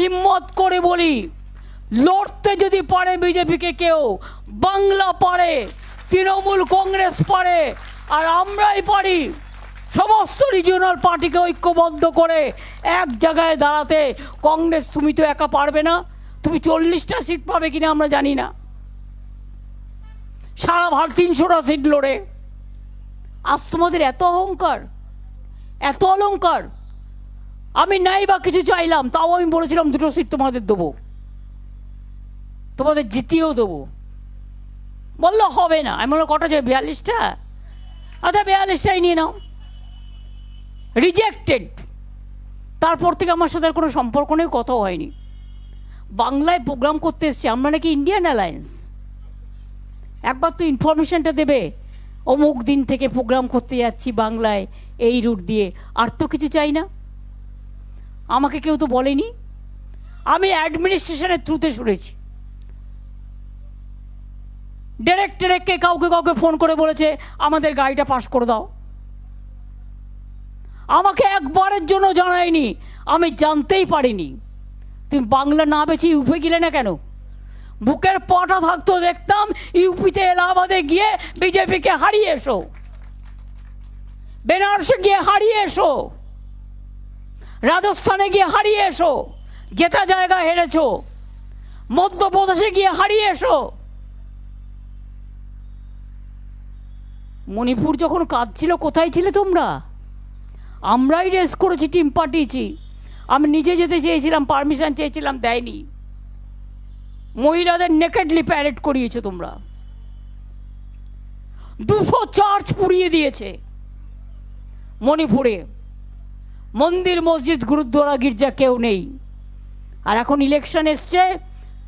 হিম্মত করে বলি, লড়তে যদি পারে বিজেপিকে কেউ, বাংলা পারে, তৃণমূল কংগ্রেস পারে, আর আমরাই পারি, সমস্ত রিজিওনাল পার্টিকে ঐক্যবদ্ধ করে এক জায়গায় দাঁড়াতে কংগ্রেস তুমি তো একা পারবে না, তুমি চল্লিশটা সিট পাবে কিনা আমরা জানি না। সারা ভারত তিনশোটা সিট লড়ে। আজ তোমাদের এত অহংকার, এত অলংকার আমি নাই বা কিছু চাইলাম, তাও আমি বলেছিলাম দুটো সিট তোমাদের দেবো। তোমাদের জিতিয়েও দেবো। বলল, হবে না। আমি বললাম, কটা চাই, বিয়াল্লিশটা? আচ্ছা বিয়াল্লিশটাই নিয়ে নাও। রিজেক্টেড তারপর থেকে আমার সাথে আর কোনো সম্পর্ক নেই, কথাও হয়নি। বাংলায় প্রোগ্রাম করতে এসছি, আমরা নাকি ইন্ডিয়ান অ্যালায়েন্স একবার তো ইনফরমেশনটা দেবে, অমুক দিন থেকে প্রোগ্রাম করতে যাচ্ছি বাংলায়, এই রুট দিয়ে। আর তো কিছু চাই না। আমাকে কেউ তো বলেনি। আমি অ্যাডমিনিস্ট্রেশনের থ্রুতে শুনেছি। ডেরেক্ট ডেরেক্টকে কাউকে কাউকে ফোন করে বলেছে, আমাদের গাড়িটা পাস করে দাও। আমাকে একবারের জন্য জানায়নি। আমি জানতেই পারিনি। তুমি বাংলা না বেছে ইউপি গেলে না কেন? বুকের পটা থাকতো দেখতাম ইউপিতে এলাহাবাদে গিয়ে বিজেপিকে হারিয়ে এসো। বেনারসে গিয়ে হারিয়ে এসো। রাজস্থানে গিয়ে হারিয়ে এসো। যেটা জায়গা হেরেছো, মধ্যপ্রদেশে গিয়ে হারিয়ে এসো। মণিপুর যখন কাজ ছিল কোথায় ছিলে তোমরা? আমরাই রেস করেছি টিম পাঠিয়েছি। আমি নিজে যেতে চেয়েছিলাম পারমিশন চেয়েছিলাম, দেয়নি। মহিলাদের নেকেডলি প্যারেড করিয়েছো তোমরা। দুশো চার্চ পুড়িয়ে দিয়েছে মণিপুরে। মন্দির, মসজিদ, গুরুদ্বারা, গির্জা কেউ নেই। আর এখন ইলেকশন এসছে,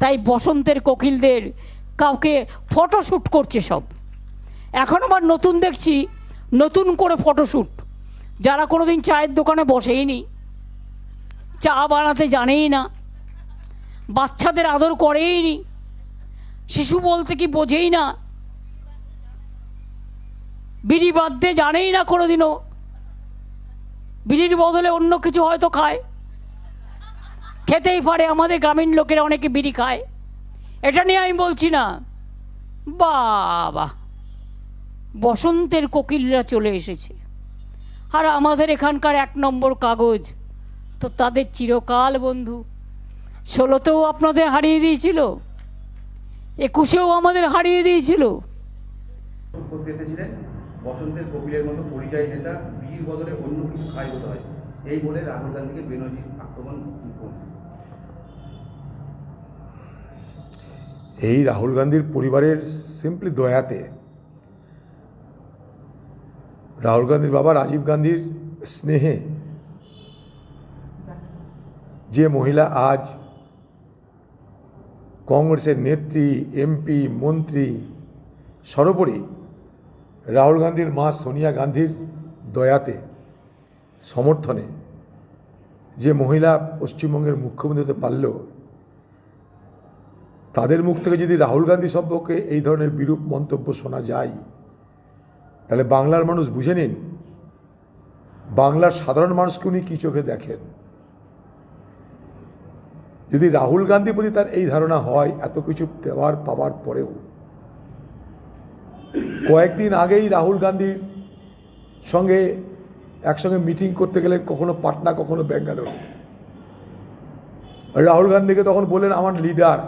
তাই বসন্তের কোকিলদের কাউকে ফটোশ্যুট করছে সব। এখন আবার নতুন দেখছি, নতুন করে ফটোশ্যুট যারা কোনো দিন চায়ের দোকানে বসেইনি চা বানাতে জানেই না, বাচ্চাদের আদর করেই নি, শিশু বলতে কি বোঝেই না, বিড়ি বাদতে জানেই না কোনোদিনও। বিড়ির বদলে অন্য কিছু হয়তো খায়। খেতেই পারে, আমাদের গ্রামীণ লোকেরা অনেকে বিড়ি খায়। এটা নিয়ে আমি বলছি না। বাবা, বসন্তের কোকিলরা চলে এসেছে। আর আমাদের এখানকার এক নম্বর কাগজ, তো তাদের চিরকাল বন্ধু। ষোলোতেও আপনাদের হারিয়ে দিয়েছিল, একুশেও আমাদের হারিয়ে দিয়েছিল। বসন্তের কপিলের মতো নেতা বীর বদলে অন্য কিছু খাই হতে হয়। এই বলে রাহুল গান্ধীকে বেনজির আক্রমণ করছে এই রাহুল গান্ধীর পরিবারের সিম্পলি দয়াতে রাহুল গান্ধীর বাবা রাজীব গান্ধীর স্নেহে যে মহিলা আজ কংগ্রেসের নেত্রী এমপি মন্ত্রী, সর্বোপরি রাহুল গান্ধীর মা সোনিয়া গান্ধীর দয়াতে, সমর্থনে যে মহিলা পশ্চিমবঙ্গের মুখ্যমন্ত্রী হতে পারল, তাদের মুখ থেকে যদি রাহুল গান্ধী সম্পর্কে এই ধরনের বিরূপ মন্তব্য শোনা যায়, তাহলে বাংলার মানুষ বুঝে নিন, বাংলার সাধারণ মানুষকে উনি কী চোখে দেখেন? যদি রাহুল গান্ধী প্রতি তার এই ধারণা হয়, এত কিছু দেওয়ার পাওয়ার পরেও, কয়েকদিন আগেই রাহুল গান্ধীর সঙ্গে একসঙ্গে মিটিং করতে গেলেন কখনো পাটনা, কখনো ব্যাঙ্গালোর। রাহুল গান্ধীকে তখন বললেন, আমার লিডার।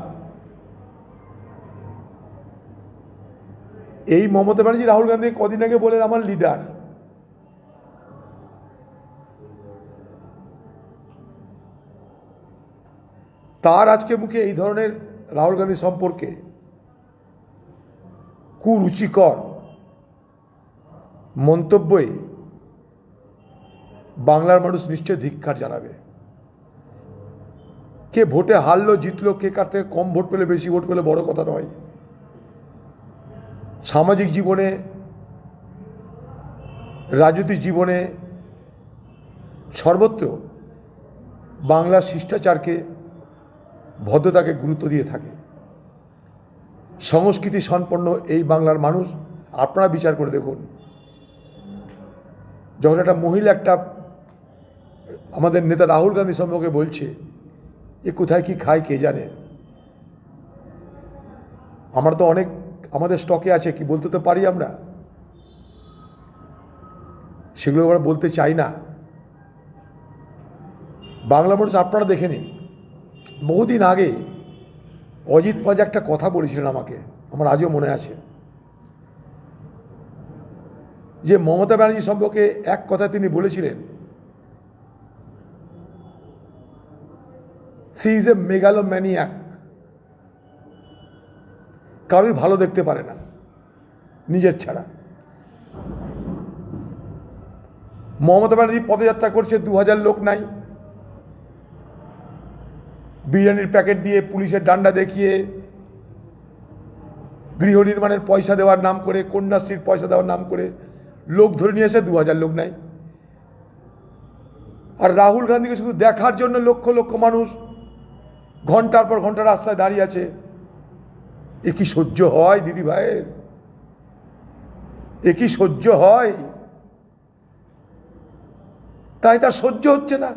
এই মমতা ব্যানার্জি রাহুল গান্ধী কদিন আগে বলেন আমার লিডার। তার আজকে মুখে এই ধরনের রাহুল গান্ধী সম্পর্কে কুরুচিকর। মন্তব্যে বাংলার মানুষ নিশ্চয় ধিক্ষার জানাবে। কে ভোটে হারলো, জিতলো, কে কার থেকে কম ভোট পেলে, বেশি ভোট পেলে বড় কথা নয়। সামাজিক জীবনে, রাজনৈতিক জীবনে সর্বত্র বাংলার শিষ্টাচারকে ভদ্রতাকে গুরুত্ব দিয়ে থাকে। সংস্কৃতি সম্পন্ন এই বাংলার মানুষ, আপনারা বিচার করে দেখুন। যখন একটা মহিলা একটা, আমাদের নেতা রাহুল গান্ধী সম্পর্কে বলছে, এ কোথায় কি খায় কে জানে? আমার তো অনেক, আমাদের স্টকে আছে, কি বলতে তো পারি আমরা? সেগুলো আমরা বলতে চাই না। বাংলা মানুষ আপনারা দেখে নিন। বহুদিন আগে অজিত পাজ একটা কথা বলেছিলেন আমাকে, আমার আজও মনে আছে। যে মমতা ব্যানার্জি সম্পর্কে এক কথা তিনি বলেছিলেন সি ইজ এ মেগালোম্যানিয়াক কারোর ভালো দেখতে পারে না, নিজের ছাড়া। মমতা ব্যানার্জি পদযাত্রা করছে দু হাজার লোক নাই। বিরিয়ানির প্যাকেট দিয়ে পুলিশের ডান্ডা দেখিয়ে গৃহ নির্মাণের পয়সা দেওয়ার নাম করে, কন্যাশ্রীর পয়সা দেওয়ার নাম করে লোক ধরে নিয়ে এসে দু হাজার লোক নেয়। আর রাহুল গান্ধীকে শুধু দেখার জন্য লক্ষ লক্ষ মানুষ ঘণ্টার পর ঘণ্টা রাস্তায় দাঁড়িয়ে আছে। এ কি সহ্য হয় দিদি ভাইয়ের? এ কি সহ্য হয়? তাই তার সহ্য হচ্ছে না।